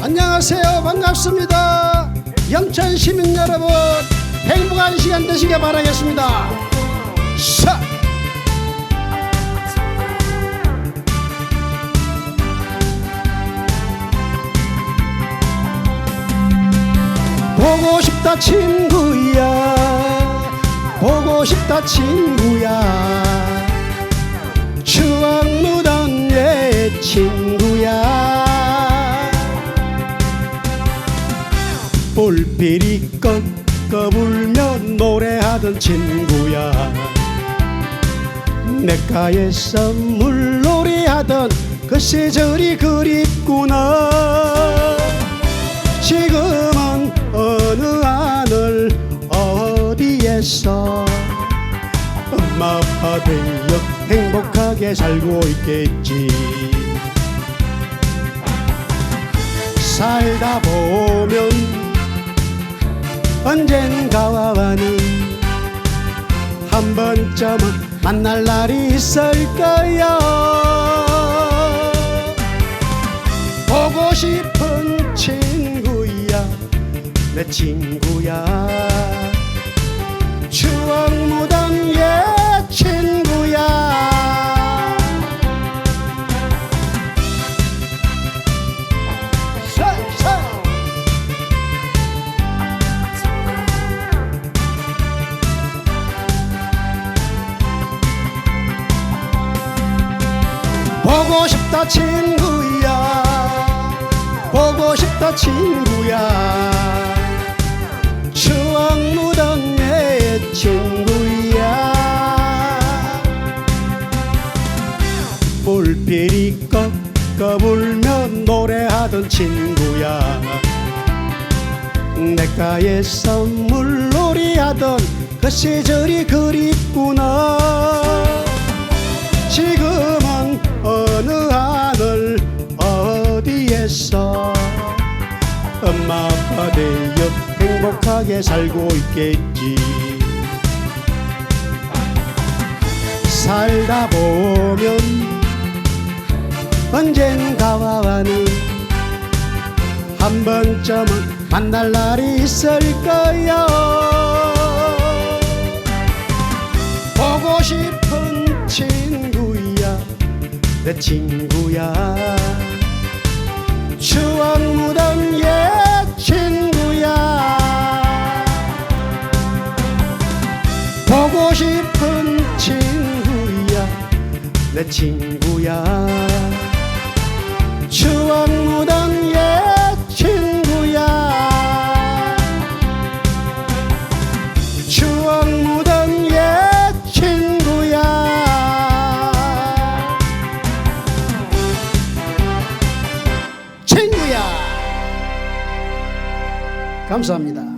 안녕하세요. 반갑습니다. 영천 시민 여러분, 행복한 시간 되시길 바라겠습니다. 샤! 보고 싶다 친구야 보고 싶다 친구야 불필이 꺾어 불면 노래하던 친구야. 내가에서 물놀이하던 그 시절이 그립구나. 지금은 어느 하늘 어디에서 엄마 아빠 되어 행복하게 살고 있겠지. 살다 보면 한 번쯤은 만날 날이 있을 거야 보고 싶은 친구야 내 친구야 보고 싶다 친구야. 보고 싶다 친구야. 추억 내 친구야. 불필이 꺾어 불면 노래하던 친구야. 내가에서 물놀이 하던 그 시절이 그립구나 엄마 아빠 되어 행복하게 살고 있겠지. 살다 보면 언젠가와 와는 한 번쯤은 만날 날이 있을 거야 보고 싶은 친구야 내 친구야. 추억 묻은 내 친구야. 추억 묻은 옛 친구야. 추억 묻은 옛 친구야. 친구야. 감사합니다